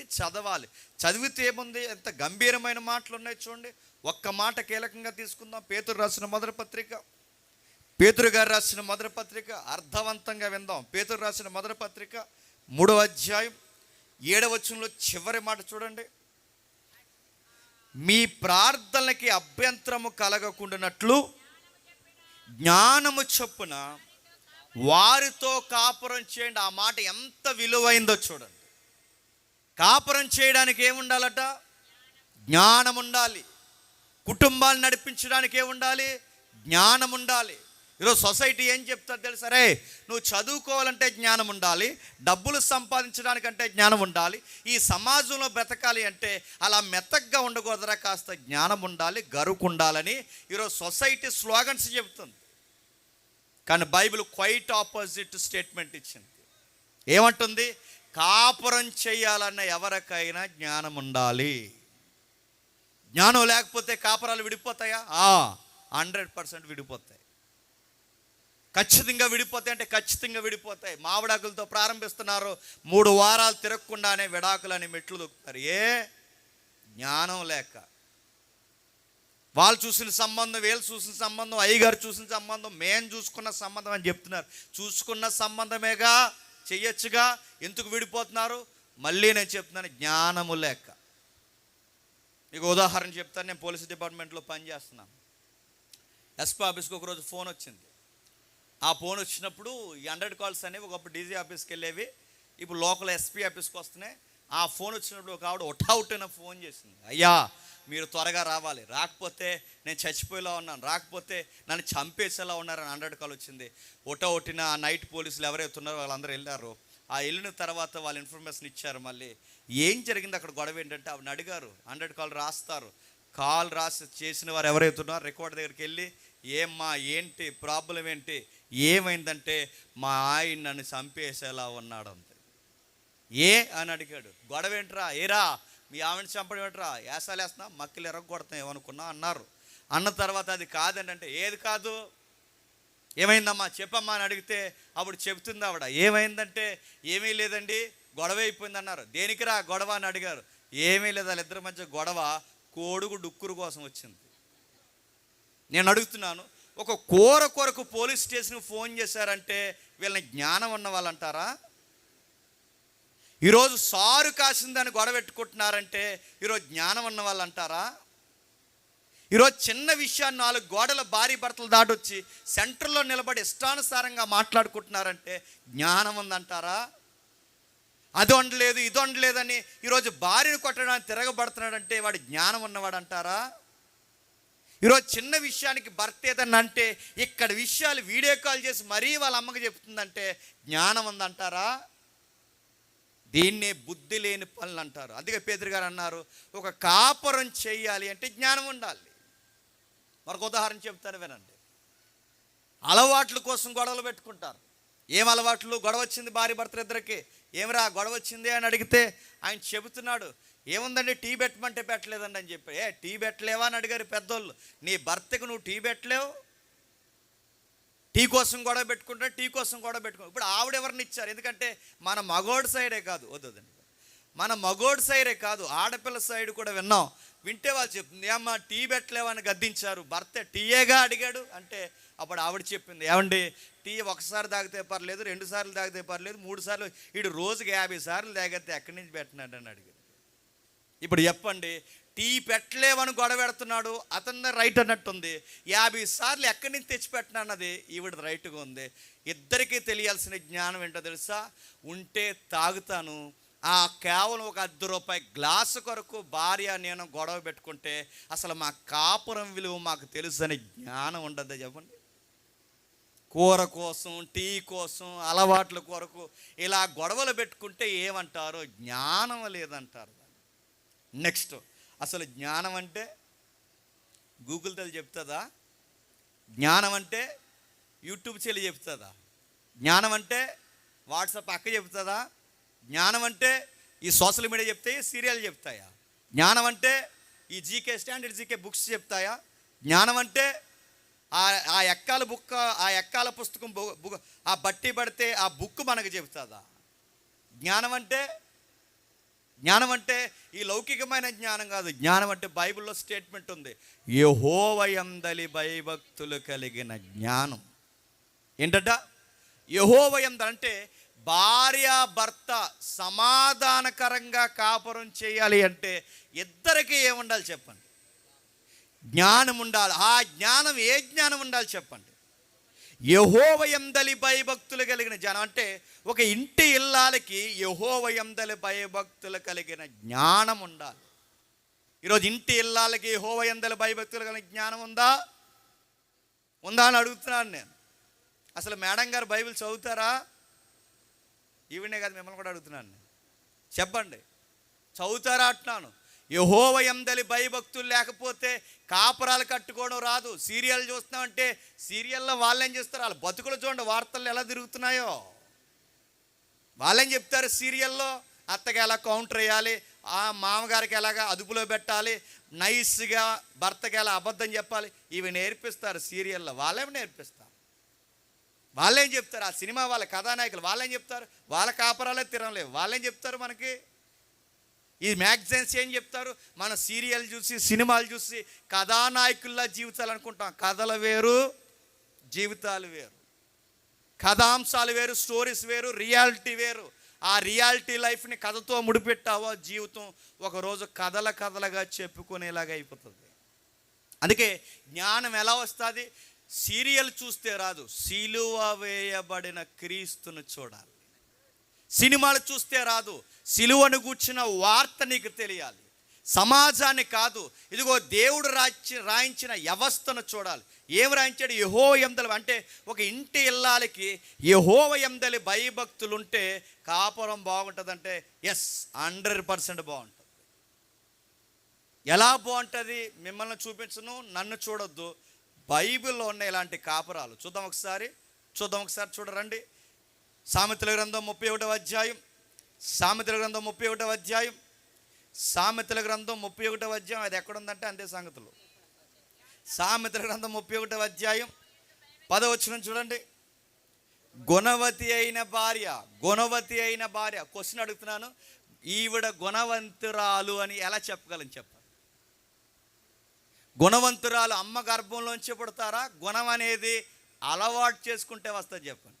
అనేది చదవాలి. చదివితే ఏముంది? ఎంత గంభీరమైన మాటలు ఉన్నాయి చూడండి. ఒక్క మాట కీలకంగా తీసుకుందాం. పేతురు రాసిన మొదటి పత్రిక. పేతురు గారు రాసిన మొదటి పత్రిక అర్థవంతంగా విందాం. పేతురు రాసిన మొదటి పత్రిక మూడవ అధ్యాయం ఏడవచనంలో చివరి మాట చూడండి. మీ ప్రార్థనలకి అభ్యంతరము కలగకుండానట్లు జ్ఞానము చొప్పున వారితో కాపురం చేయండి. ఆ మాట ఎంత విలువైందో చూడండి. కాపురం చేయడానికి ఏముండాలట జ్ఞానం ఉండాలి. కుటుంబాన్ని నడిపించడానికి ఏముండాలి జ్ఞానం ఉండాలి. ఈరోజు సొసైటీ ఏం చెప్తారు తెలుసరే సరే నువ్వు చదువుకోవాలంటే జ్ఞానం ఉండాలి డబ్బులు సంపాదించడానికంటే జ్ఞానం ఉండాలి ఈ సమాజంలో బ్రతకాలి అంటే అలా మెత్తగ్గా ఉండకూడదురా కాస్త జ్ఞానం ఉండాలి గరుకు ఉండాలని ఈరోజు సొసైటీ స్లోగన్స్ చెబుతుంది. కానీ బైబిల్ క్వైట్ ఆపోజిట్ స్టేట్మెంట్ ఇచ్చింది. ఏమంటుంది? కాపురం చేయాలన్న ఎవరికైనా జ్ఞానం ఉండాలి. జ్ఞానం లేకపోతే కాపురాలు విడిపోతాయా? Hundred percent విడిపోతాయి. ఖచ్చితంగా విడిపోతాయి అంటే ఖచ్చితంగా విడిపోతాయి. మావిడాకులతో ప్రారంభిస్తున్నారు. మూడు వారాలు తిరగకుండానే విడాకులని మెట్లు దొక్కుతారు. ఏ? జ్ఞానం లేక. వాళ్ళు చూసిన సంబంధం వీళ్ళు చూసిన సంబంధం అయ్యగారు చూసిన సంబంధం మేము చూసుకున్న సంబంధం అని చెప్తున్నారు. చూసుకున్న సంబంధమేగా? చెయ్యొచ్చుగా ఎందుకు విడిపోతున్నారు? మళ్ళీ నేను చెప్తున్నాను జ్ఞానము లేక. మీకు ఉదాహరణ చెప్తాను నేను పోలీస్ డిపార్ట్మెంట్లో పనిచేస్తున్నాను. ఎస్పీ ఆఫీస్కి ఒకరోజు ఫోన్ వచ్చింది. ఆ ఫోన్ వచ్చినప్పుడు ఈ హండ్రెడ్ కాల్స్ అనేవి ఒకప్పుడు డీజీ ఆఫీస్కి వెళ్ళేవి ఇప్పుడు లోకల్ ఎస్పీ ఆఫీస్కి వస్తున్నాయి. ఆ ఫోన్ వచ్చినప్పుడు ఒక ఆవిడ ఒట్టౌట్ అయిన ఫోన్ చేసింది. అయ్యా మీరు త్వరగా రావాలి. రాకపోతే నేను చచ్చిపోయేలా ఉన్నాను. రాకపోతే నన్ను చంపేసేలా ఉన్నారని హండ్రెడ్ కాల్ వచ్చింది. ఒట్టిన ఆ నైట్ పోలీసులు ఎవరైతే ఉన్నారో వాళ్ళందరూ వెళ్ళారు. ఆ వెళ్ళిన తర్వాత వాళ్ళు ఇన్ఫర్మేషన్ ఇచ్చారు మళ్ళీ. ఏం జరిగింది అక్కడ గొడవ ఏంటంటే ఆవిడని అడిగారు. హండ్రెడ్ కాల్ రాస్తారు. కాల్ రాసి చేసిన వారు ఎవరైతే ఉన్నారో రికార్డ్ దగ్గరికి వెళ్ళి ఏమ్మా ఏంటి? ప్రాబ్లం ఏంటి? ఏమైందంటే మా ఆయన నన్ను చంపేసేలా ఉన్నాడు ఏ అని అడిగాడు. గొడవ ఏంట్రా ఏరా? మీ ఆవిడని చంపడం ఏంట్రా ఏసాలు వేస్తున్నా మక్కలు ఎరగొడతాం ఏమనుకున్నా అన్నారు. అన్న తర్వాత అది కాదండి అంటే ఏది కాదు? ఏమైందమ్మా? చెప్పమ్మా అని అడిగితే అప్పుడు చెబుతుంది ఆవిడ. ఏమైందంటే ఏమీ లేదండి గొడవ అయిపోయింది అన్నారు. దేనికిరా గొడవ అని అడిగారు. ఏమీ లేదు వాళ్ళిద్దరి మధ్య గొడవ కోడుగు డుక్కురు కోసం వచ్చింది. నేను అడుగుతున్నాను ఒక కూర కొరకు పోలీస్ స్టేషన్కి ఫోన్ చేశారంటే వీళ్ళని జ్ఞానం ఉన్న వాళ్ళు అంటారా ఈరోజు సారు కాసిందని గొడవ పెట్టుకుంటున్నారంటే ఈరోజు జ్ఞానం ఉన్న వాళ్ళు అంటారా? ఈరోజు చిన్న విషయాన్ని నాలుగు గోడల భారీ భర్తలు దాటొచ్చి సెంటర్లో నిలబడి ఇష్టానుసారంగా మాట్లాడుకుంటున్నారంటే జ్ఞానం ఉందంటారా? అది వండలేదు ఇది వండలేదని ఈరోజు భార్యను కొట్టడానికి తిరగబడుతున్నాడంటే వాడు జ్ఞానం ఉన్నవాడు అంటారా? ఈరోజు చిన్న విషయానికి భర్త ఏదన్నా అంటే ఇక్కడ విషయాలు వీడియో కాల్ చేసి మరీ వాళ్ళ అమ్మకి చెప్తుందంటే జ్ఞానం ఉందంటారా? దీన్నే బుద్ధి లేని పనులు అంటారు. అందుకే పేదరి గారు అన్నారు ఒక కాపురం చేయాలి అంటే జ్ఞానం ఉండాలి. మరొక ఉదాహరణ చెప్తాను వినండి. అలవాట్ల కోసం గొడవలు పెట్టుకుంటారు. ఏం అలవాట్లు? గొడవ వచ్చింది భార్య భర్తలు ఇద్దరికి. ఏమిరా గొడవ వచ్చింది అని అడిగితే ఆయన చెబుతున్నాడు ఏముందండి టీ పెట్టమంటే పెట్టలేదండి అని చెప్పి ఏ టీ పెట్టలేవా? అని అడిగారు పెద్దోళ్ళు. నీ భర్తకు నువ్వు టీ పెట్టలేవు? టీ కోసం గొడవ పెట్టుకుంటే టీ కోసం గొడవ పెట్టుకో. ఇప్పుడు ఆవిడ ఎవరిని ఇచ్చారు? ఎందుకంటే మన మగోడు సైడే కాదు. వద్దండి మన మగోడు సైడే కాదు. ఆడపిల్ల సైడ్ కూడా విన్నాం. వింటే వాళ్ళు చెప్తుంది ఏమ్మా టీ పెట్టలేవని గద్దించారు. భర్త టీయేగా అడిగాడు. అంటే అప్పుడు ఆవిడ చెప్పింది ఏమండి టీ ఒకసారి తాగితే పర్లేదు రెండు సార్లు తాగితే పర్లేదు మూడు సార్లు ఇటు రోజుకి యాభై సార్లు తాగితే ఎక్కడి నుంచి పెట్టినాడు అని అడిగాడు ఇప్పుడు చెప్పండి టీ పెట్టలేవని గొడవ పెడుతున్నాడు అతన్ని రైట్ అన్నట్టుంది. యాభై సార్లు ఎక్కడి నుంచి తెచ్చిపెట్టినా అన్నది ఈవిడ రైట్గా ఉంది. ఇద్దరికీ తెలియాల్సిన జ్ఞానం ఏంటో తెలుసా? ఉంటే తాగుతాను. ఆ కేవలం ఒక అర్ధ రూపాయి గ్లాసు కొరకు భార్య నేను గొడవ పెట్టుకుంటే అసలు మా కాపురం విలువ మాకు తెలుసు అని జ్ఞానం ఉండదు చెప్పండి? కూర కోసం టీ కోసం అలవాట్ల కొరకు ఇలా గొడవలు పెట్టుకుంటే ఏమంటారో జ్ఞానం లేదంటారు. నెక్స్ట్ అసలు జ్ఞానం అంటే గూగుల్ తల్లి చెప్తుందా? జ్ఞానం అంటే యూట్యూబ్ చెల్లి చెప్తుందా? జ్ఞానం అంటే వాట్సాప్ అక్క చెప్తుందా? జ్ఞానం అంటే ఈ సోషల్ మీడియా చెప్తాయి? సీరియల్ చెప్తాయా? జ్ఞానం అంటే ఈ జీకే స్టాండర్డ్ జీకే బుక్స్ చెప్తాయా? జ్ఞానం అంటే ఆ ఆ ఎక్కాల బుక్ ఆ ఎక్కాల పుస్తకం బు- ఆ బట్టి పడితే ఆ బుక్ మనకు చెబుతుందా జ్ఞానం అంటే జ్ఞానం అంటే ఈ లౌకికమైన జ్ఞానం కాదు. జ్ఞానం అంటే బైబిల్లో స్టేట్మెంట్ ఉంది. యహోవయందలి భయభక్తులు కలిగిన జ్ఞానం. ఏంటట? యహోవయంద అంటే భార్య భర్త సమాధానకరంగా కాపురం చేయాలి అంటే ఇద్దరికి ఏముండాలి చెప్పండి? జ్ఞానం ఉండాలి. ఆ జ్ఞానం ఏ జ్ఞానం ఉండాలి చెప్పండి? యహోవయందలి భయభక్తులు కలిగిన జనం. అంటే ఒక ఇంటి ఇల్లాలకి యహోవయందలి భయభక్తులు కలిగిన జ్ఞానం ఉండాలి. ఈరోజు ఇంటి ఇల్లాలకి యహోవయందలి భయభక్తులు కలిగిన జ్ఞానం ఉందా? ఉందా అని అడుగుతున్నాను నేను. అసలు మేడం గారు బైబిల్ చదువుతారా? ఈవినే కాదు మిమ్మల్ని కూడా అడుగుతున్నాను చెప్పండి. చదువుతారా అంటున్నాను. యహోవయందలి భయభక్తులు లేకపోతే కాపురాలు కట్టుకోవడం రాదు. సీరియల్ చూస్తున్నామంటే సీరియల్లో వాళ్ళేం చేస్తారు? వాళ్ళ బతుకులు చూడండి వార్తలు ఎలా తిరుగుతున్నాయో. వాళ్ళేం చెప్తారు సీరియల్లో? అత్తకి ఎలా కౌంటర్ వేయాలి? ఆ మామగారికి ఎలాగా అదుపులో పెట్టాలి? నైస్గా భర్తకి ఎలా అబద్ధం చెప్పాలి? ఇవి నేర్పిస్తారు సీరియల్లో. వాళ్ళేమి నేర్పిస్తారు? వాళ్ళేం చెప్తారు? ఆ సినిమా వాళ్ళ కథానాయకులు వాళ్ళేం చెప్తారు? వాళ్ళ కాపురాలే తిరగలేవు వాళ్ళేం చెప్తారు మనకి? ఈ మ్యాగజైన్స్ ఏం చెప్తారు? మన సీరియల్ చూసి సినిమాలు చూసి కథానాయకుల్లా జీవితాలు అనుకుంటాం. కథలు వేరు జీవితాలు వేరు. కథాంశాలు వేరు స్టోరీస్ వేరు రియాలిటీ వేరు. ఆ రియాలిటీ లైఫ్ని కథతో ముడిపెట్టావో జీవితం? ఒకరోజు కథల కథలుగా చెప్పుకునేలాగా అయిపోతుంది. అందుకే జ్ఞానం ఎలా వస్తుంది? సీరియల్ చూస్తే రాదు. సిలువ వేయబడిన క్రీస్తును చూడాలి. సినిమాలు చూస్తే రాదు. సిలువను కూర్చిన వార్త నీకు తెలియాలి. సమాజాన్ని కాదు. ఇదిగో దేవుడు రాచి రాయించిన వ్యవస్థను చూడాలి. ఏం రాయించాడు? యహో ఎందలు అంటే ఒక ఇంటి ఇల్లాలకి యహోవ ఎందలి భయభక్తులు ఉంటే కాపురం బాగుంటుందంటే ఎస్ హండ్రెడ్ పర్సెంట్ బాగుంటుంది. ఎలా బాగుంటుంది? మిమ్మల్ని చూపించను నన్ను చూడొద్దు. బైబిల్లో ఉన్న ఇలాంటి కాపురాలు. చూద్దాం ఒకసారి. చూద్దాం ఒకసారి చూడరండి. సామెతల గ్రంథం ముప్పై ఒకటవ అధ్యాయం. సామెతల గ్రంథం ముప్పై ఒకటవ అధ్యాయం. సామెతల గ్రంథం ముప్పై ఒకటవ అధ్యాయం. అది ఎక్కడుందంటే అంతే సంగతులు. సామెతల గ్రంథం ముప్పై ఒకటవ అధ్యాయం. పదవచ్చున చూడండి. గుణవతి అయిన భార్య గుణవతి అయిన భార్య. క్వశ్చన్ అడుగుతున్నాను. ఈవిడ గుణవంతురాలు అని ఎలా చెప్పగలను చెప్పండి గుణవంతురాలు అమ్మ గర్భంలోంచి పుడతారా? గుణం అనేది అలవాటు చేసుకుంటే వస్తుంది చెప్పండి.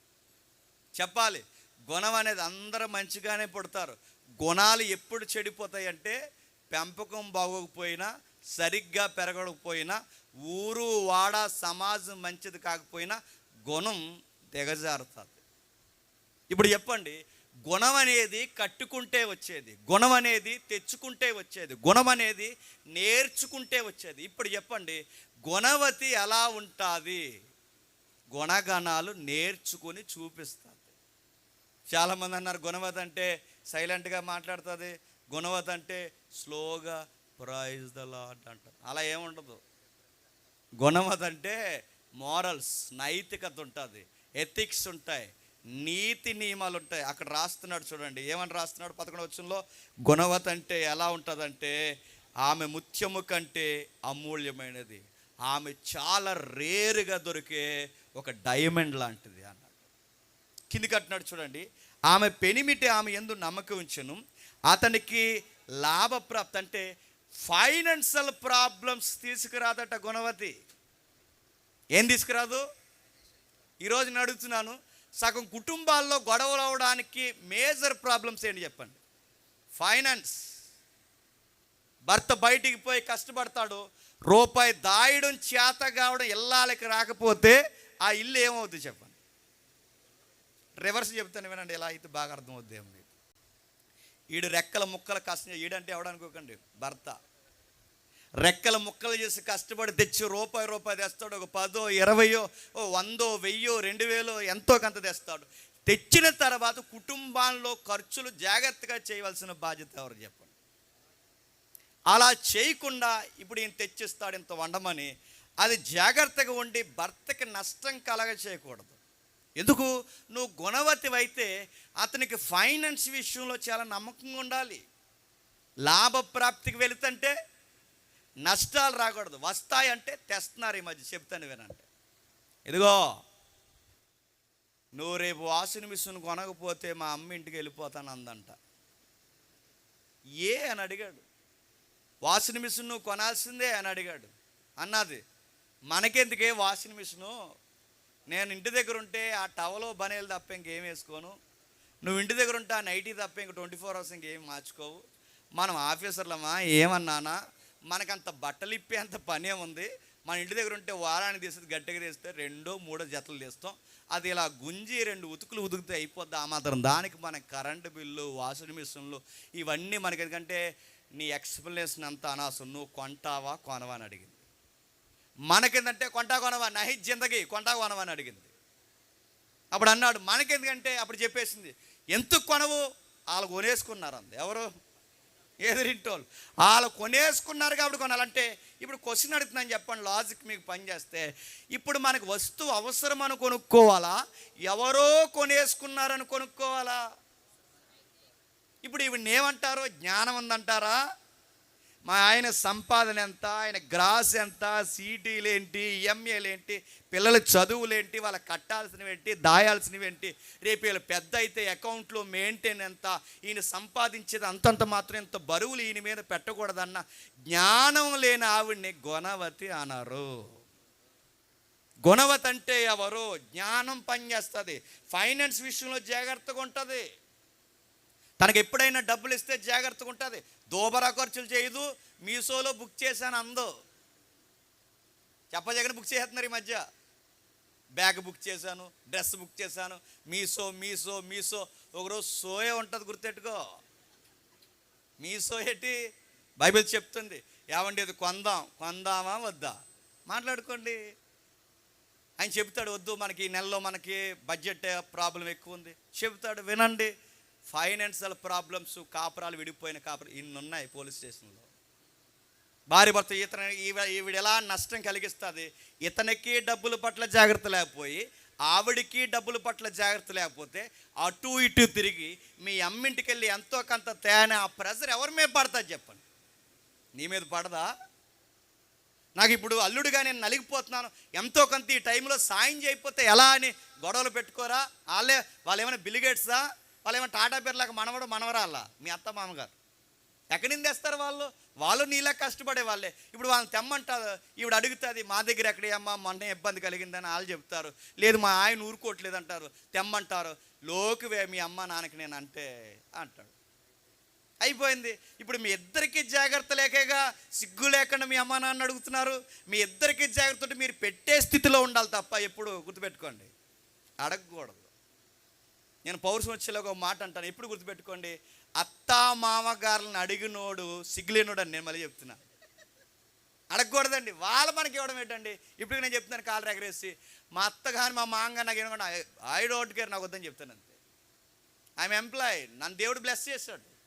చెప్పాలి. గుణం అనేది అందరూ మంచిగానే పుడతారు. గుణాలు ఎప్పుడు చెడిపోతాయి అంటే పెంపకం బాగోకపోయినా సరిగ్గా పెరగకపోయినా ఊరు వాడ సమాజం మంచిది కాకపోయినా గుణం దిగజారుతుంది. ఇప్పుడు చెప్పండి. గుణం అనేది కట్టుకుంటే వచ్చేది. గుణం అనేది తెచ్చుకుంటే వచ్చేది. గుణం అనేది నేర్చుకుంటే వచ్చేది. ఇప్పుడు చెప్పండి. గుణవతి ఎలా ఉంటుంది? గుణగణాలు నేర్చుకుని చూపిస్తుంది. చాలామంది అన్నారు గుణవత అంటే సైలెంట్గా మాట్లాడుతుంది గుణవత అంటే స్లోగా ప్రైజ్ ద లాడ్ అంటారు. అలా ఏముండదు గుణవతి అంటే మోరల్స్ నైతికత ఉంటుంది ఎథిక్స్ ఉంటాయి నీతి నియమాలు ఉంటాయి. అక్కడ రాస్తున్నాడు చూడండి ఏమని రాస్తున్నాడు పదకొండు వచ్చంలో గుణవత అంటే ఎలా ఉంటుందంటే ఆమె ముత్యము కంటే అమూల్యమైనది. ఆమె చాలా రేరుగా దొరికే ఒక డైమండ్ లాంటిది. అన్నాడు కింది కట్టినాడు చూడండి. ఆమె పెనిమిటి ఆమె ఎందు నమ్మకం ఉంచను. అతనికి లాభప్రాప్తి అంటే ఫైనాన్షియల్ ప్రాబ్లమ్స్ తీసుకురాదట గుణవతి. ఏం తీసుకురాదు? ఈరోజు నేను అడుగుతున్నాను సగం కుటుంబాల్లో గొడవలు అవడానికి మేజర్ ప్రాబ్లమ్స్ ఏంటి చెప్పండి. ఫైనాన్స్. భర్త బయటికి పోయి కష్టపడతాడు రూపాయి దాయడం చేత కావడం ఇల్లాలకి రాకపోతే ఆ ఇల్లు ఏమవుతుంది చెప్పండి. రివర్స్ చెప్తాను వినండి ఎలా అయితే బాగా అర్థమవుద్ది మీకు ఈడు రెక్కల ముక్కలు కష్టం ఈడంటే ఎవడనుకోకండి భర్త. రెక్కల ముక్కలు చేసి కష్టపడి తెచ్చి రూపాయి రూపాయి తెస్తాడు ఒక పదో ఇరవయో ఓ వందో వెయ్యో రెండు వేలో ఎంతో కొంత తెస్తాడు. తెచ్చిన తర్వాత కుటుంబాల్లో ఖర్చులు జాగ్రత్తగా చేయవలసిన బాధ్యత ఎవరు చెప్పండి? అలా చేయకుండా ఇప్పుడు ఈయన తెచ్చిస్తాడు ఇంత వండమని అది జాగ్రత్తగా ఉండి భర్తకి నష్టం కలగ చేయకూడదు ఎందుకు? నువ్వు గుణవతివైతే అతనికి ఫైనాన్స్ విషయంలో చాలా నమ్మకంగా ఉండాలి. లాభప్రాప్తికి వెళుతుంటే నష్టాలు రాకూడదు. వస్తాయంటే తెస్తున్నారు ఈ మధ్య చెప్తాను వినంటే ఇదిగో నువ్వు రేపు వాషింగ్ మిషన్ కొనకపోతే మా అమ్మ ఇంటికి వెళ్ళిపోతాను అందంట. ఏ అని అడిగాడు. వాషింగ్ మిషన్ నువ్వు కొనాల్సిందే అని అడిగాడు. అన్నది మనకెందుకే వాషింగ్ మిషను? నేను ఇంటి దగ్గర ఉంటే ఆ టవలో బనేలు తప్ప ఇంకేం వేసుకోను. నువ్వు ఇంటి దగ్గర ఉంటే ఆ నైటీ తప్ప ఇంక ట్వంటీ ఫోర్ అవర్స్ ఇంకేం మార్చుకోవు. మనం ఆఫీసర్లమా? ఏమన్నానా? మనకంత బట్టలు ఇప్పేంత పనే ఉంది మన ఇంటి దగ్గర ఉంటే వారానికి తీసేది గట్టిగా తీస్తే రెండో మూడో జతలు తీస్తాం. అది ఇలా గుంజి రెండు ఉతుకులు ఉతుకుతే అయిపోద్ది. ఆ మాత్రం దానికి మన కరెంటు బిల్లు వాషింగ్ మిషన్లు ఇవన్నీ మనకి ఎందుకంటే నీ ఎక్స్ప్లెనేషన్ అంతా అనాసం. నువ్వు కొంటావా కొనవా అని అడిగింది. మనకేందంటే కొంటా కొనవా నహి జిందగీ కొంటా కొనవా అని అడిగింది. అప్పుడు అన్నాడు మనకెందుకంటే? అప్పుడు చెప్పేసింది ఎందుకు కొనవు? వాళ్ళు కొనేసుకున్నారు అంది ఎవరు? ఎదురింటోళ్ళు. వాళ్ళు కొనేసుకున్నారు కాబట్టి కొనాలంటే ఇప్పుడు క్వశ్చన్ అడుగుతున్నాను చెప్పండి లాజిక్ మీకు పనిచేస్తే ఇప్పుడు మనకు వస్తువు అవసరం అని కొనుక్కోవాలా? ఎవరో కొనేసుకున్నారని కొనుక్కోవాలా? ఇప్పుడు ఇవి ఏమంటారు జ్ఞానం ఉందంటారా? మా ఆయన సంపాదన ఎంత ఆయన గ్రాస్ ఎంత సీటీలేంటి ఏంటి పిల్లల చదువులేంటి వాళ్ళకి కట్టాల్సినవేంటి దాయాల్సినవేంటి రేపు వీళ్ళు పెద్ద అయితే అకౌంట్లో మెయింటైన్ ఎంత ఈయన సంపాదించేది అంతంత మాత్రం ఇంత బరువులు ఈయన మీద పెట్టకూడదన్న జ్ఞానం లేని ఆవిడ్ని గుణవతి అన్నారు గుణవతి అంటే ఎవరు? జ్ఞానం పనిచేస్తుంది. ఫైనాన్స్ విషయంలో జాగ్రత్తగా ఉంటుంది. తనకు ఎప్పుడైనా డబ్బులు ఇస్తే జాగ్రత్తగా ఉంటుంది. దోబరా ఖర్చులు చేయదు. మీషోలో బుక్ చేశాను అందో. చెప్పజగని బుక్ చేస్తున్నారు ఈ మధ్య. బ్యాగ్ బుక్ చేశాను డ్రెస్ బుక్ చేశాను. మీషో మీషో మీషో. ఒకరోజు సోయే ఉంటుంది గుర్తెట్టుకో. మీషో ఏంటి? బైబిల్ చెప్తుంది. ఏమండి ఇది కొందాం కొందామా వద్దా? మాట్లాడుకోండి. ఆయన చెప్తాడు వద్దు మనకి ఈ నెలలో మనకి బడ్జెట్ ప్రాబ్లం ఎక్కువ ఉంది. చెప్తాడు వినండి. ఫైనాన్షియల్ ప్రాబ్లమ్స్ కాపురాలు విడిపోయిన కాపురాలు ఇన్ని ఉన్నాయి పోలీస్ స్టేషన్లో. భార్య భర్త ఇతను ఈవిడ ఎలా నష్టం కలిగిస్తుంది? ఇతనికి డబ్బుల పట్ల జాగ్రత్త లేకపోయి ఆవిడికి డబ్బుల పట్ల జాగ్రత్త లేకపోతే అటు ఇటు తిరిగి మీ అమ్మింటికి వెళ్ళి ఎంతో కొంత తేనె ఆ ప్రెజర్ ఎవరి మీద పడతా చెప్పండి. నీ మీద పడదా? నాకు ఇప్పుడు అల్లుడుగా నేను నలిగిపోతున్నాను. ఎంతో కొంత ఈ టైంలో సాయం చేయకపోతే ఎలా అని గొడవలు పెట్టుకోరా? వాళ్ళే వాళ్ళు ఏమైనా బిలిగేట్సా వాళ్ళు ఏమైనా టాటా పేర్లాగా మనవడు మనవరాళ్ళ. మీ అత్త మామగారు. ఎక్కడి నుంచి తెస్తారు వాళ్ళు? వాళ్ళు నీలా కష్టపడే వాళ్ళే. ఇప్పుడు వాళ్ళని తెమ్మంటారు ఈవిడ అడుగుతుంది మా దగ్గర ఎక్కడే అమ్మా మొన్న ఇబ్బంది కలిగిందని వాళ్ళు చెప్తారు. లేదు మా ఆయన ఊరుకోవట్లేదు అంటారు. తెమ్మంటారు. లోకువే మీ అమ్మ నాన్నకి నేను అంటే అంటాడు. అయిపోయింది. ఇప్పుడు మీ ఇద్దరికి జాగ్రత్త లేకగా సిగ్గు లేకుండా మీ అమ్మ నాన్న అడుగుతున్నారు. మీ ఇద్దరికి జాగ్రత్త మీరు పెట్టే స్థితిలో ఉండాలి తప్ప ఎప్పుడు గుర్తుపెట్టుకోండి. అడగకూడదు. నేను పౌరుషం వచ్చేలాగా ఒక మాట అంటాను. ఎప్పుడు గుర్తుపెట్టుకోండి? అత్తా మామగారులను అడిగినోడు సిగ్గులేనోడు అని నేను మళ్ళీ చెప్తున్నా. అడగకూడదండి. వాళ్ళు మనకి ఇవ్వడం ఏంటండి? ఇప్పుడు నేను చెప్తున్నాను కాలు ఎగరేసి మా అత్త కానీ మా మాంగా నాకు ఏమన్నా ఐ డోంట్ కేర్ నాకు వద్దని చెప్తాను అంతే. ఐఎమ్ ఎంప్లాయ్ నన్ను దేవుడు బ్లెస్ చేశాడు.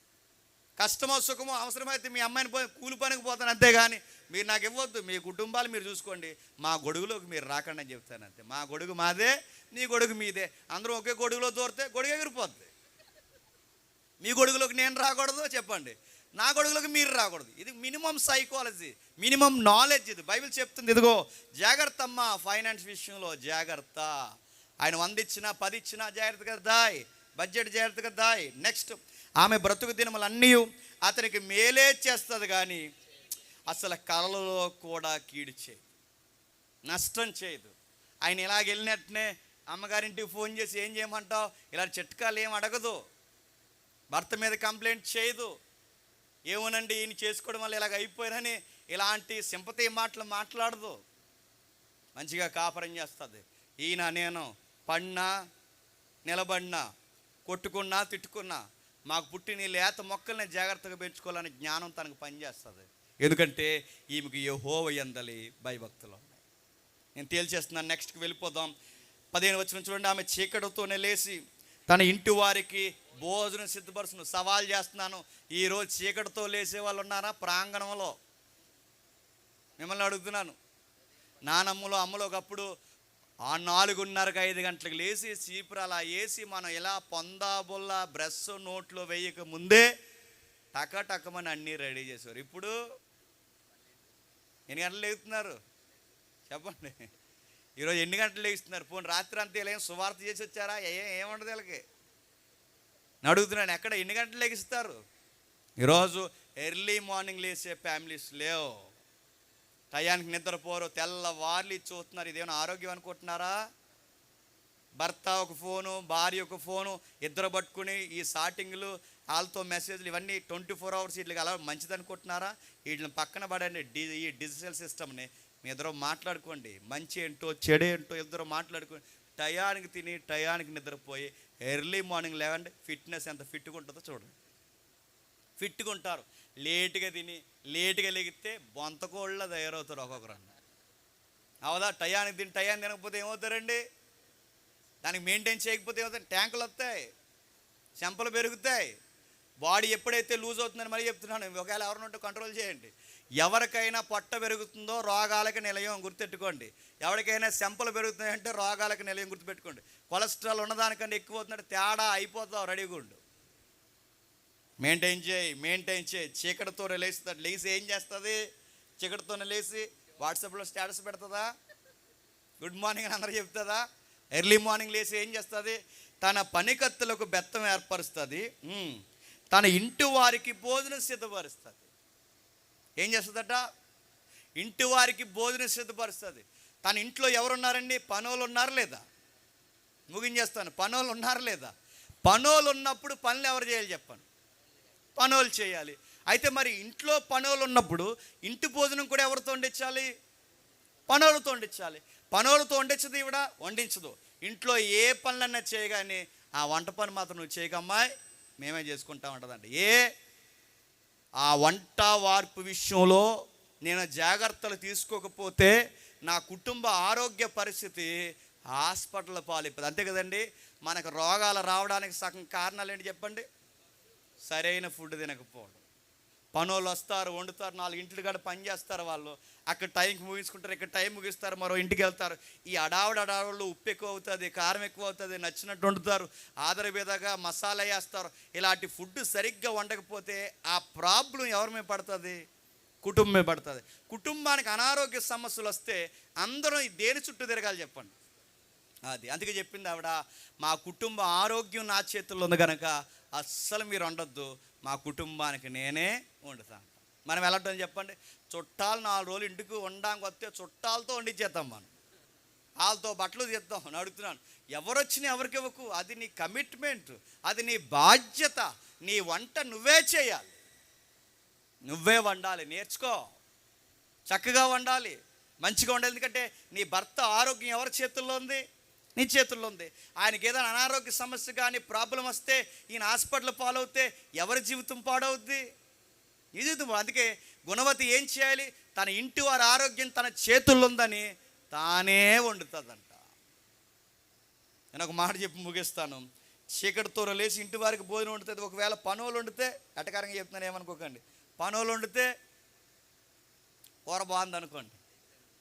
కష్టమో సుఖమో అవసరమైతే మీ అమ్మాయిని పోయి కూలి పనికి పోతాను అంతేగాని మీరు నాకు ఇవ్వద్దు. మీ కుటుంబాలు మీరు చూసుకోండి. మా గొడుగులోకి మీరు రాకండి అని చెప్తాను అంతే. మా గొడుగు మాదే నీ గొడుగు మీదే. అందరూ ఒకే గొడుగులో దూరితే గొడుగు ఎగిరిపోద్ది. మీ గొడుగులోకి నేను రాకూడదు చెప్పండి. నా గొడుగులోకి మీరు రాకూడదు. ఇది మినిమం సైకాలజీ మినిమం నాలెడ్జ్ ఇది. బైబిల్ చెప్తుంది ఇదిగో జాగ్రత్త అమ్మ ఫైనాన్స్ విషయంలో జాగ్రత్త. ఆయన వంద ఇచ్చినా పది ఇచ్చినా జాగ్రత్తగా దాయ్. బడ్జెట్ జాగ్రత్తగా దాయ్. నెక్స్ట్ ఆమె బ్రతుకు దినములన్నీ అతనికి మేలే చేస్తుంది కానీ అసలు కళలో కూడా కీడు చేయదు. నష్టం చేయదు. ఆయన ఇలాగ వెళ్ళినట్టునే అమ్మగారింటికి ఫోన్ చేసి ఏం చేయమంటావు? ఇలా చిట్కాలు ఏం అడగదు. భర్త మీద కంప్లైంట్ చేయదు. ఏమోనండి ఈయన చేసుకోవడం వల్ల ఇలాగ అయిపోయినని ఇలాంటి సింపతి మాటలు మాట్లాడదు. మంచిగా కాపురం చేస్తుంది. ఈయన నేను పడినా నిలబడినా కొట్టుకున్నా తిట్టుకున్నా మాకు పుట్టిన లేత మొక్కల్ని జాగ్రత్తగా పెంచుకోవాలని జ్ఞానం తనకు పనిచేస్తుంది. ఎందుకంటే ఈమెకు యహోవ ఎందలి భయభక్తులు ఉన్నాయి. నేను తేల్చేస్తున్నాను. నెక్స్ట్కి వెళ్ళిపోదాం. పదిహేను వచ్చిన చూడండి ఆమె చీకటితోనే లేచి తన ఇంటి వారికి భోజనం సిద్ధపరుచును సవాల్ చేస్తున్నాను ఈరోజు చీకటితో లేసే వాళ్ళు ఉన్నారా? ప్రాంగణంలో. మిమ్మల్ని అడుగుతున్నాను. నానమ్మలో అమ్మలో ఒకప్పుడు ఆ నాలుగున్నరకు ఐదు గంటలకు లేచి చీపురు అలా వేసి మనం ఇలా పొందాబుల్ల బ్రష్ నోట్లో వేయక ముందే టక టకమని అన్నీ రెడీ చేసేవారు. ఇప్పుడు ఎన్ని గంటలు లేగుతున్నారు? చెప్పండి. ఈరోజు ఎన్ని గంటలు లేస్తున్నారు పోనీ రాత్రి అంతా ఇలా ఏం సువార్త చేసి వచ్చారా? ఏ ఏముండదు వీళ్ళకి. నేను అడుగుతున్నాను ఎక్కడ ఎన్ని గంటలు లెగిస్తారు? ఈరోజు ఎర్లీ మార్నింగ్ లేసే ఫ్యామిలీస్ లేవు. టయానికి నిద్రపోరు తెల్లవార్లు చూస్తున్నారు. ఇదేమైనా ఆరోగ్యం అనుకుంటున్నారా? భర్త ఒక ఫోను భార్య ఒక ఫోను ఇద్దరు పట్టుకుని ఈ షాటింగ్లు వాళ్ళతో మెసేజ్లు ఇవన్నీ ట్వంటీ ఫోర్ అవర్స్ వీటికి అలా మంచిది అనుకుంటున్నారా? వీటిని పక్కన పడండి. డి ఈ డిజిటల్ సిస్టమ్ని మీ ఇద్దరు మాట్లాడుకోండి. మంచి ఏంటో చెడు ఏంటో ఇద్దరు మాట్లాడుకోండి. టయానికి తిని టయానికి నిద్రపోయి ఎర్లీ మార్నింగ్ లేవండి. ఫిట్నెస్ ఎంత ఫిట్గా ఉంటుందో చూడండి. ఫిట్గా ఉంటారు. లేటుగా తిని లేటుగా లెగితే బొంతకోళ్ళ తయారవుతారు ఒక్కొక్కరు అన్న అవదా టయానికి తిని టయాన్ని తినకపోతే ఏమవుతారండి? దానికి మెయింటైన్ చేయకపోతే ఏమవుతాయి ట్యాంకులు వస్తాయి చెంపలు పెరుగుతాయి. బాడీ ఎప్పుడైతే లూజ్ అవుతుందని మరీ చెప్తున్నాను ఒకవేళ ఎవరిని కంట్రోల్ చేయండి. ఎవరికైనా పొట్ట పెరుగుతుందో రోగాలకు నిలయం గుర్తుపెట్టుకోండి. ఎవరికైనా చెంపలు పెరుగుతున్నాయంటే రోగాలకు నిలయం గుర్తుపెట్టుకోండి. కొలెస్ట్రాల్ ఉన్నదానికంటే ఎక్కువ అవుతుందంటే తేడా అయిపోతావు రెడీగా ఉండు మెయింటైన్ చేయి మెయింటైన్ చేయి. చీకటితో లేస్తుంది. లేచి ఏం చేస్తుంది? చీకటితోనే లేచి వాట్సాప్లో స్టేటస్ పెడుతుందా? గుడ్ మార్నింగ్ అని అందరూ చెప్తుందా? ఎర్లీ మార్నింగ్ లేచి ఏం చేస్తుంది? తన పనికత్తులకు బెత్తం ఏర్పరుస్తుంది. తన ఇంటి వారికి భోజనం సిద్ధపరుస్తుంది. ఏం చేస్తుందట? ఇంటి వారికి భోజనం సిద్ధపరుస్తుంది. తన ఇంట్లో ఎవరున్నారండి? పనోళ్ళు ఉన్నారు లేదా? ముగించేస్తాను. పనోళ్ళు ఉన్నారు లేదా? పనులు ఉన్నప్పుడు పనులు ఎవరు చేయాలి చెప్పాను పనులు చేయాలి. అయితే మరి ఇంట్లో పనులు ఉన్నప్పుడు ఇంటి భోజనం కూడా ఎవరితో వండించాలి? పనులతో వండించాలి. పనులతో వండించదు ఇవిడ వండించదు. ఇంట్లో ఏ పనులన్నా చేయగానే ఆ వంట పని మాత్రం నువ్వు చేయకమ్మాయి మేమే చేసుకుంటా ఉంటుందండి. ఏ? ఆ వంట వార్పు విషయంలో నేను జాగ్రత్తలు తీసుకోకపోతే నా కుటుంబ ఆరోగ్య పరిస్థితి హాస్పిటల్ పాలిపోతుంది అంతే కదండి? మనకు రోగాలు రావడానికి సగం కారణాలు ఏంటి చెప్పండి? సరైన ఫుడ్ తినకపోవడం. పనులు వస్తారు వండుతారు నాలుగు ఇంటి కాడ పని చేస్తారు వాళ్ళు. అక్కడ టైంకి ముగించుకుంటారు ఇక్కడ టైం ముగిస్తారు మరో ఇంటికి వెళ్తారు. ఈ అడావుడు అడావుళ్ళు ఉప్పు ఎక్కువ అవుతుంది కారం ఎక్కువ అవుతుంది నచ్చినట్టు వండుతారు ఆదర విధంగా మసాలా వేస్తారు. ఇలాంటి ఫుడ్ సరిగ్గా వండకపోతే ఆ ప్రాబ్లం ఎవరి మీద పడుతుంది? కుటుంబమే పడుతుంది. కుటుంబానికి అనారోగ్య సమస్యలు వస్తే అందరూ దేని చుట్టూ తిరగాలి చెప్పండి. అది. అందుకే చెప్పింది ఆవిడ మా కుటుంబ ఆరోగ్యం నా చేతుల్లో ఉంది కనుక అస్సలు మీరు ఉండొద్దు మా కుటుంబానికి నేనే వండుతాను మనం వెళ్ళటం చెప్పండి? చుట్టాలు నాలుగు రోజులు ఇంటికి వండడానికి వస్తే చుట్టాలతో వండించేద్దాం మనం. వాళ్ళతో బట్టలు తీద్దాం అని అడుగుతున్నాను. ఎవరు ఎవరికి ఇవ్వకు. అది నీ కమిట్మెంట్. అది నీ బాధ్యత. నీ వంట నువ్వే చేయాలి. నువ్వే వండాలి. నేర్చుకో. చక్కగా వండాలి. మంచిగా ఉండాలి ఎందుకంటే నీ భర్త ఆరోగ్యం ఎవరి చేతుల్లో ఉంది? నీ చేతుల్లో ఉంది. ఆయనకి ఏదైనా అనారోగ్య సమస్య కానీ ప్రాబ్లం వస్తే ఈయన హాస్పిటల్ పాలవుతే ఎవరి జీవితం పాడవుద్ది? ఇది అందుకే గుణవతి ఏం చేయాలి? తన ఇంటి వారి ఆరోగ్యం తన చేతుల్లో ఉందని తానే వండుతుందంట. నేను ఒక మాట చెప్పి ముగిస్తాను. చీకటితో లేచి ఇంటి వారికి భోజనం వండుతుంది ఒకవేళ పనులు వండితే ఎటకారంగా చెప్తున్నాను ఏమనుకోకండి. పనులు వండితే కూర బాగుంది అనుకోండి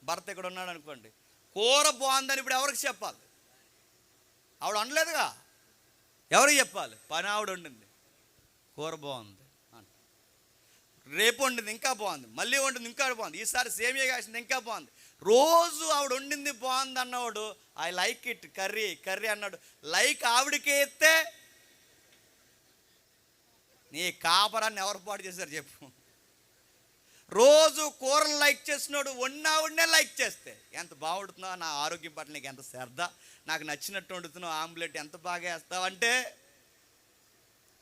భర్త ఇక్కడ ఉన్నాడు అనుకోండి కూర బాగుందని ఇప్పుడు ఎవరికి చెప్పాలి? ఆవిడ అనలేదుగా. ఎవరికి చెప్పాలి? పని ఆవిడ వండింది. కూర బాగుంది అంట. రేపు వండింది ఇంకా బాగుంది. మళ్ళీ వండింది ఇంకా బాగుంది. ఈసారి సేమియా కాసింది ఇంకా బాగుంది. రోజు ఆవిడ వండింది బాగుంది అన్నవాడు I like it curry curry అన్నాడు. లైక్ ఆవిడకే ఎత్తే నీ కాపరాన్ని ఎవరు పాటు చేశారు చెప్పు. రోజు కూరలు లైక్ చేసినోడు వండావుడినే లైక్ చేస్తే. ఎంత బాగుంటుందో నా ఆరోగ్యం పట్ల నీకు ఎంత శ్రద్ధ నాకు నచ్చినట్టు వండుతున్నావు ఆమ్లెట్ ఎంత బాగా వేస్తావు అంటే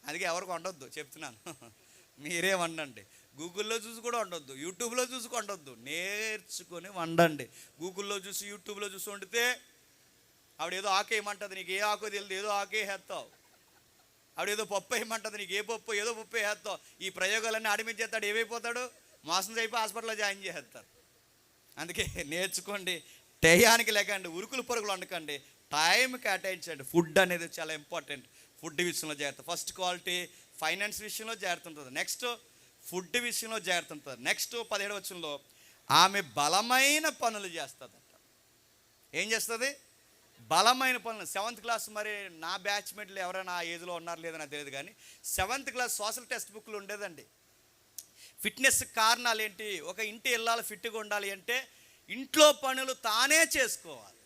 అందుకే ఎవరికి వండొద్దు చెప్తున్నాను. మీరే వండండి. గూగుల్లో చూసి కూడా వండొద్దు యూట్యూబ్లో చూసి వండొద్దు నేర్చుకొని వండండి. గూగుల్లో చూసి యూట్యూబ్లో చూసి వండితే ఆవిడ ఏదో ఆకు నీకు ఏ ఆకు తెలియదు ఏదో ఆకే వేస్తావు ఆవిడ ఏదో పప్పు వేయమంటుంది నీకు ఏ పప్పు ఏదో పప్పు వేస్తావు ఈ ప్రయోగాలన్నీ అడిమించేస్తాడు ఏమైపోతాడు? మోసం అయిపోయి హాస్పిటల్లో జాయిన్ చేస్తారు అందుకే నేర్చుకోండి టయానికి లేకండి ఉరుకులు పరుగులు వండకండి టైంకి కేటాయించండి ఫుడ్ అనేది చాలా ఇంపార్టెంట్. ఫుడ్ విషయంలో జాగ్రత్త. ఫస్ట్ క్వాలిటీ ఫైనాన్స్ విషయంలో జాగ్రత్త ఉంటుంది. నెక్స్ట్ ఫుడ్ విషయంలో జాగ్రత్త ఉంటుంది. నెక్స్ట్ పదిహేడు వచ్చంలో ఆమె బలమైన పనులు చేస్తుందట. ఏం చేస్తుంది? బలమైన పనులు. సెవెంత్ క్లాస్ మరి నా బ్యాచ్మేట్లు ఎవరైనా ఆ ఏజ్లో ఉన్నారో లేదో నాకు తెలియదు కానీ సెవెంత్ క్లాస్ సోషల్ టెక్స్ట్ బుక్లు ఉండేదండి. ఫిట్నెస్ కారణాలు ఏంటి ఒక ఇంటి ఇల్లాలు ఫిట్గా ఉండాలి అంటే ఇంట్లో పనులు తానే చేసుకోవాలి.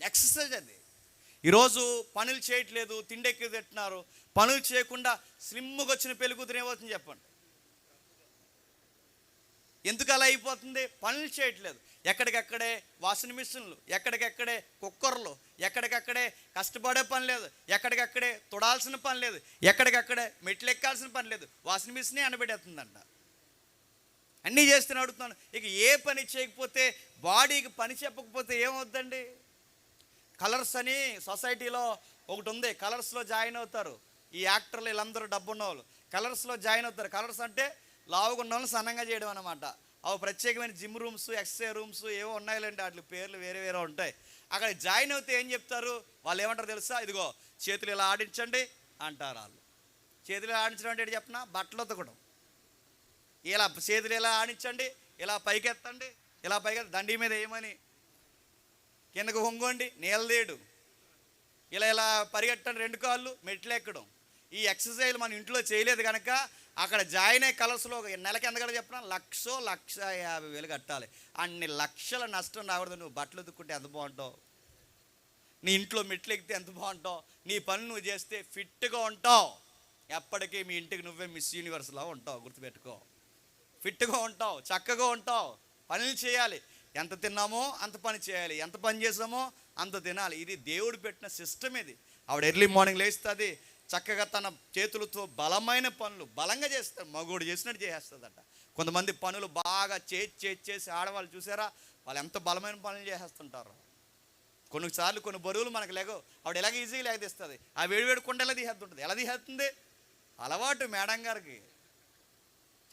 ఎక్సర్సైజ్ అది. ఈరోజు పనులు చేయట్లేదు తిండెక్కి తింటున్నారు. పనులు చేయకుండా స్లిమ్గా వచ్చిన పెళ్ళి కూతురు ఏమవుతుంది చెప్పండి? ఎందుకు అలా అయిపోతుంది? పనులు చేయట్లేదు. ఎక్కడికక్కడే వాషింగ్ మిషన్లు ఎక్కడికక్కడే కుక్కర్లు ఎక్కడికక్కడే కష్టపడే పని లేదు ఎక్కడికక్కడే తుడాల్సిన పని లేదు ఎక్కడికక్కడే మెట్లు ఎక్కాల్సిన పని లేదు వాషింగ్ మిషనే అనబడేస్తుందంట అన్నీ చేస్తూనే అడుగుతున్నాను. ఇక ఏ పని చేయకపోతే బాడీకి పని చెప్పకపోతే ఏమవుద్దండి? కలర్స్ అని సొసైటీలో ఒకటి ఉంది. కలర్స్లో జాయిన్ అవుతారు. ఈ యాక్టర్లు వీళ్ళందరూ డబ్బున్న వాళ్ళు కలర్స్లో జాయిన్ అవుతారు. కలర్స్ అంటే లావుగా ఉన్న వాళ్ళని సన్నంగా చేయడం అనమాట అవి ప్రత్యేకమైన జిమ్ రూమ్స్ ఎక్సర్సైజ్ రూమ్స్ ఏవో ఉన్నాయిలేండి. వాటి పేర్లు వేరే వేరే ఉంటాయి. అక్కడ జాయిన్ అవుతే ఏం చెప్తారు? వాళ్ళు ఏమంటారు తెలుసా? ఇదిగో చేతులు ఇలా ఆడించండి అంటారు వాళ్ళు. చేతులు ఆడించడం అంటే చెప్పిన? బట్టలు ఉతకడం. ఇలా చేతులు ఇలా ఆడించండి ఇలా పైకెత్తండి ఇలా పైకెత్త దండి మీద వేయమని. కిందకు హొంగండి నీళ్ళదేడు ఇలా ఇలా పరిగెట్టండి రెండు కాళ్ళు మెట్లు ఎక్కడం. ఈ ఎక్సర్సైజ్ మన ఇంట్లో చేయలేదు కనుక అక్కడ జాయిన్ అయ్యే కలర్స్లో ఒక నెలకి ఎంత చెప్పిన? లక్షో లక్ష యాభై వేలు కట్టాలి. అన్ని లక్షల నష్టం రాకూడదు. నువ్వు బట్టలు దుక్కుంటే ఎంత బాగుంటావు? నీ ఇంట్లో మెట్లు ఎక్కితే ఎంత బాగుంటావు? నీ పని నువ్వు చేస్తే ఫిట్గా ఉంటావు. ఎప్పటికీ మీ ఇంటికి నువ్వే మిస్ యూనివర్స్లో ఉంటావు. గుర్తుపెట్టుకో. ఫిట్గా ఉంటావు చక్కగా ఉంటావు. పనులు చేయాలి. ఎంత తిన్నామో అంత పని చేయాలి. ఎంత పని చేసామో అంత తినాలి. ఇది దేవుడు పెట్టిన సిస్టమ్ ఇది. ఆవిడ ఎర్లీ మార్నింగ్ లేస్తుంది. చక్కగా తన చేతులతో బలమైన పనులు బలంగా చేస్తారు మగోడు చేసినట్టు చేసేస్తుందట. కొంతమంది పనులు బాగా చేసి చేసి చేసి ఆడవాళ్ళు చూసారా? వాళ్ళు ఎంత బలమైన పనులు చేసేస్తుంటారు. కొన్నిసార్లు కొన్ని బరువులు మనకు లేగో ఆవిడ ఎలాగ ఈజీగా లేగదీస్తుంది. ఆ వేడి వేడి కొండ ఎలా తీసేస్తుంటుంది. ఎలా తీసేస్తుంది? అలవాటు మేడం గారికి.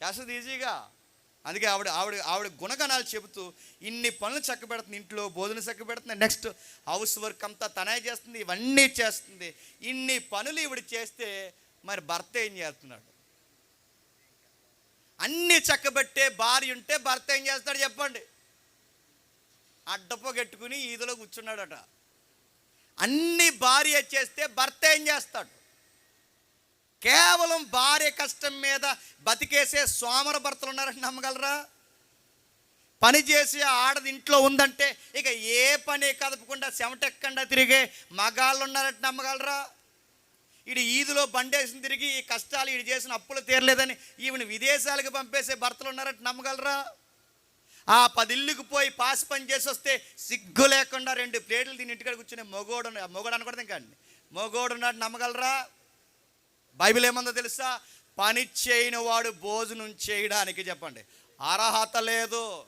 చేస్తుంది ఈజీగా. అందుకే ఆవిడ ఆవిడ ఆవిడ గుణగణాలు చెబుతూ ఇన్ని పనులు చక్క పెడుతుంది ఇంట్లో భోజనం చక్క పెడుతుంది నెక్స్ట్ హౌస్ వర్క్ అంతా తనే చేస్తుంది ఇవన్నీ చేస్తుంది. ఇన్ని పనులు ఇవిడ చేస్తే మరి భర్త ఏం చేస్తున్నాడు? అన్ని చక్కబెట్టే భార్య ఉంటే భర్త ఏం చేస్తాడు చెప్పండి? అడ్డపోగెట్టుకుని ఈదులో కూర్చున్నాడట. అన్ని భార్య చేస్తే భర్త ఏం చేస్తాడు? కేవలం భార్య కష్టం మీద బతికేసే సోమర భర్తలు ఉన్నారని నమ్మగలరా? పని చేసి ఆడది ఇంట్లో ఉందంటే ఇక ఏ పని కదపకుండా చెమటెక్కకుండా తిరిగే మగాళ్ళు ఉన్నారంటే నమ్మగలరా? ఈడు ఈదులో బండేసి తిరిగి ఈ కష్టాలు ఈడు చేసిన అప్పులు తీరలేదని ఈవిని విదేశాలకు పంపేసే భర్తలు ఉన్నారంటే నమ్మగలరా? ఆ పదిల్లుకు పోయి పాసి పని చేసి వస్తే సిగ్గు లేకుండా రెండు ప్లేట్లు దీని ఇంటికాడ కూర్చునే మొగోడు మొగోడు అనకూడదు ఇంకా అండి. మొగోడు ఉన్నాడు నమ్మగలరా? బైబిల్ ఏమందో తెలుసా? పని చేయని వాడు భోజనం చేయడానికి చెప్పండి. అర్హత లేదు.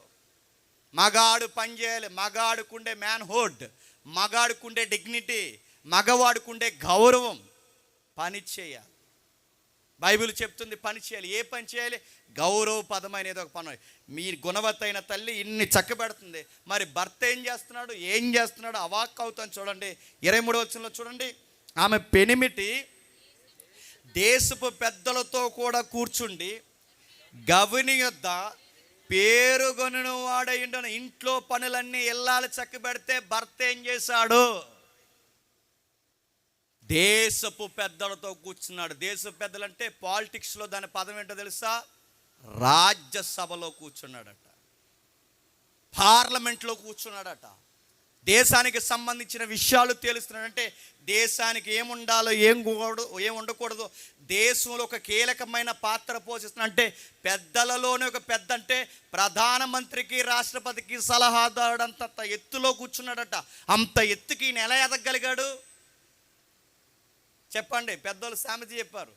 మగాడు పని చేయాలి. మగాడుకుండే మ్యాన్హుడ్ మగాడుకుండే డిగ్నిటీ మగవాడుకుండే గౌరవం పని చేయాలి. బైబిల్ చెప్తుంది పని చేయాలి. ఏ పని చేయాలి? గౌరవపదమైన ఏదో ఒక పని. మీ గుణవత్తైన తల్లి ఇన్ని చక్కబెడుతుంది. మరి భర్త ఏం చేస్తున్నాడు? ఏం చేస్తున్నాడు? అవాక్ అవుతాను చూడండి. ఇరవై మూడు వచ్చంలో చూడండి. ఆమె పెనిమిటి దేశపు పెద్దలతో కూడా కూర్చుండి గవిని యొద్ద పేరుగొనను వాడైండను ఇంట్లో పనులన్నీ ఇల్లాలు చక్కబెడితే భర్త ఏం చేశాడు? దేశపు పెద్దలతో కూర్చున్నాడు. దేశపు పెద్దలంటే పాలిటిక్స్లో దాని పదం ఏంటో తెలుసా? రాజ్యసభలో కూర్చున్నాడట. పార్లమెంట్లో కూర్చున్నాడట. దేశానికి సంబంధించిన విషయాలు తెలుస్తున్నాడంటే దేశానికి ఏముండాలో ఏం కూడదు ఏం ఉండకూడదు దేశంలో ఒక కీలకమైన పాత్ర పోషిస్తున్నా పెద్దలలోనే ఒక పెద్ద అంటే ప్రధానమంత్రికి రాష్ట్రపతికి సలహాదారుడు అంత ఎత్తులో కూర్చున్నాడట. అంత ఎత్తుకి నెల ఎదగలిగాడు? చెప్పండి పెద్దోళ్ళు సామెత చెప్పారు.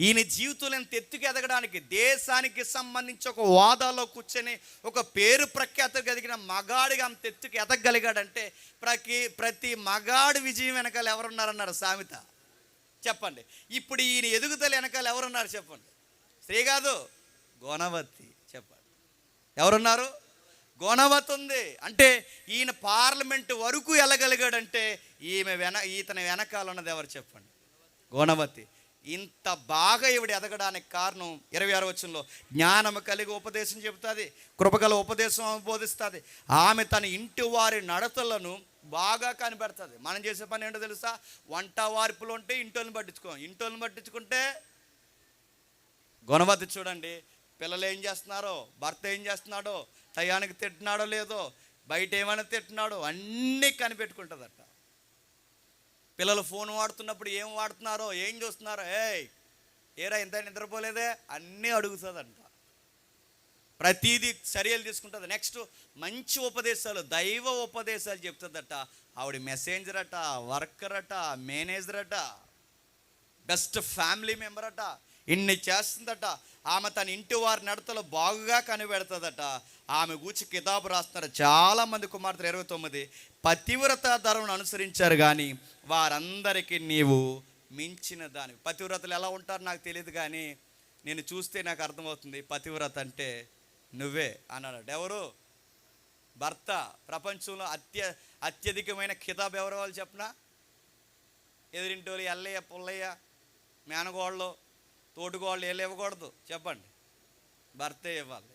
ఈయన జీవితంలో ఎంత ఎత్తుకు ఎదగడానికి దేశానికి సంబంధించి ఒక వాదాలో కూర్చొని ఒక పేరు ప్రఖ్యాత ఎదిగిన మగాడిగా అంత ఎత్తుకు ఎదగలిగాడంటే ప్రతి ప్రతి మగాడు విజయం వెనకాల ఎవరున్నారన్నారు సామెత? చెప్పండి. ఇప్పుడు ఈయన ఎదుగుదల వెనకాల ఎవరున్నారు చెప్పండి? స్త్రీ కాదు గుణవతి చెప్పండి. ఎవరున్నారు? గుణవతి ఉంది. అంటే ఈయన పార్లమెంట్ వరకు వెళ్ళగలిగాడంటే ఈమె వెన ఈతని వెనకాల ఉన్నది ఎవరు చెప్పండి? గుణవతి ఇంత బాగా ఇవిడ ఎదగడానికి కారణం ఇరవై ఆరు వచ్చంలో జ్ఞానము కలిగి ఉపదేశం చెబుతుంది కృపగల ఉపదేశం బోధిస్తుంది. ఆమె తన ఇంటి వారి నడతలను బాగా కనిపెడుతుంది. మనం చేసే పని ఏంటో తెలుసా? వంట వార్పులు ఉంటే ఇంటోళ్ళని పట్టించుకో. ఇంటోళ్ళని పట్టించుకుంటే గుణవతి చూడండి పిల్లలు ఏం చేస్తున్నారో భర్త ఏం చేస్తున్నాడో టయానికి తిట్టినాడో లేదో బయట ఏమైనా తిట్టినాడో అన్నీ కనిపెట్టుకుంటుందట. పిల్లలు ఫోన్ వాడుతున్నప్పుడు ఏం వాడుతున్నారో ఏం చూస్తున్నారో ఏయ్ ఏరా ఇంత నిద్రపోలేదే? అన్నీ అడుగుతుందంట. ప్రతీది చర్యలు తీసుకుంటుంది. నెక్స్ట్ మంచి ఉపదేశాలు దైవ ఉపదేశాలు చెప్తుందట. ఆవిడ మెసేంజర్ అట వర్కర్ అట మేనేజర్ అట బెస్ట్ ఫ్యామిలీ మెంబర్ అట ఇన్ని చేస్తుందట. ఆమె తన ఇంటి వారి నడతలు బాగుగా కనిపెడుతుందట. ఆమె గూర్చి కితాబు రాస్తున్నారు. చాలా మంది కుమార్తెలు ఇరవై తొమ్మిది పతివ్రత ధర్మను అనుసరించారు కానీ వారందరికీ నీవు మించిన దాని పతివ్రతలు ఎలా ఉంటారో నాకు తెలియదు కానీ నేను చూస్తే నాకు అర్థమవుతుంది. పతివ్రత అంటే నువ్వే అన్నాడు. ఎవరు? భర్త. ప్రపంచంలో అత్య అత్యధికమైన కితాబ్ ఎవరు వాళ్ళు చెప్పనా? ఎదిరింటోళ్ళు ఎల్లయ్య పుల్లయ్య మేనగోళ్ళు తోటిగోళ్ళు వీళ్ళు ఇవ్వకూడదు చెప్పండి. భర్తే ఇవ్వాలి.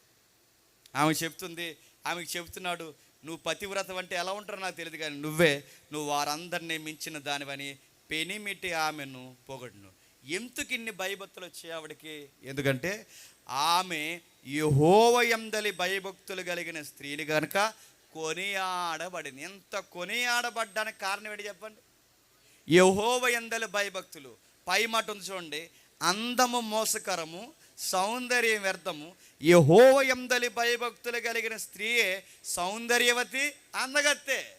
ఆమె చెప్తుంది ఆమెకు చెప్తున్నాడు నువ్వు పతివ్రతం అంటే ఎలా ఉంటారో నాకు తెలియదు కానీ నువ్వే నువ్వు వారందరినీ మించిన దానివని పెనిమిటి ఆమెను పొగడును. ఎందుకు ఇన్ని భయభక్తులు వచ్చాయి ఆవిడకి? ఎందుకంటే ఆమె యహోవయందలి భయభక్తులు కలిగిన స్త్రీని కనుక కొనియాడబడింది. ఎంత కొనియాడబడ్డానికి కారణం ఏంటి చెప్పండి? యహోవ ఎందలి భయభక్తులు. పై మాట ఉంది చూడండి. అందము మోసకరము సౌందర్యం వ్యర్థము. యహోవయందలి భయభక్తులు కలిగిన స్త్రీయే సౌందర్యవతి అందగత్తే.